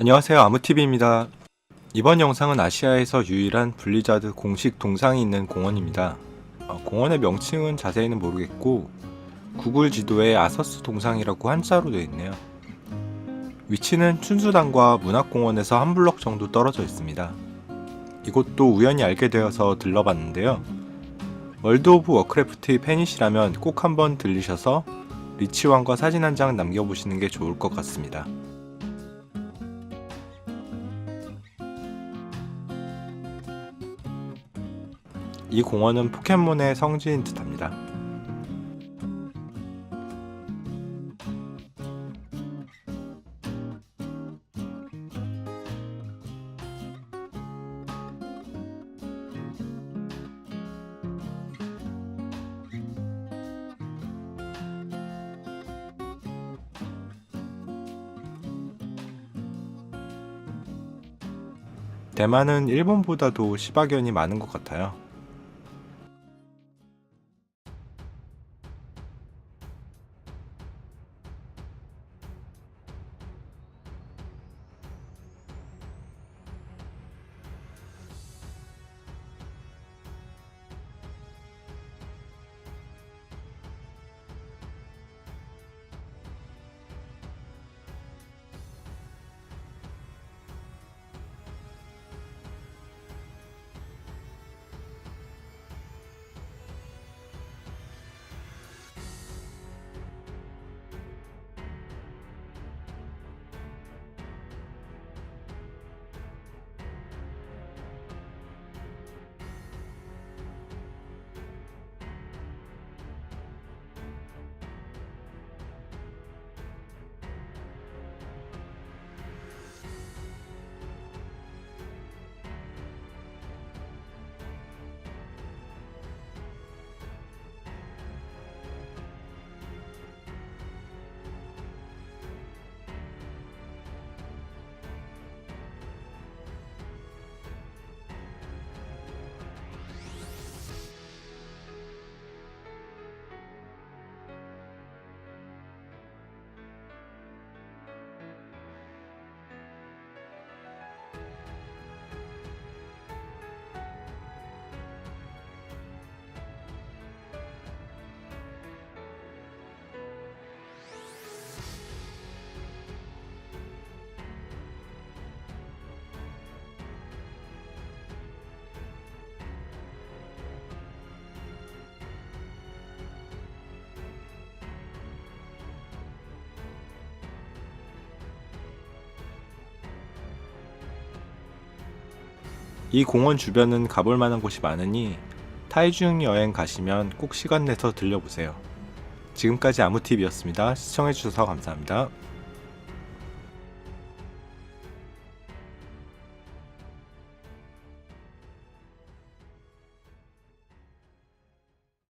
안녕하세요. 아무TV입니다. 이번 영상은 아시아에서 유일한 블리자드 공식 동상이 있는 공원입니다. 어, 공원의 명칭은 자세히는 모르겠고 구글 지도에 아서스 동상이라고 한자로 되어 있네요. 위치는 춘수당과 문학공원에서 한 블럭 정도 떨어져 있습니다. 이곳도 우연히 알게 되어서 들러봤는데요. 월드 오브 워크래프트의 팬이시라면 꼭 한번 들리셔서 리치왕과 사진 한 장 남겨보시는 게 좋을 것 같습니다 이 공원은 포켓몬의 성지인 듯합니다. 대만은 일본보다도 시바견이 많은 것 같아요. 이 공원 주변은 가볼 만한 곳이 많으니 타이중 여행 가시면 꼭 시간 내서 들려보세요. 지금까지 아무TV였습니다. 시청해주셔서 감사합니다.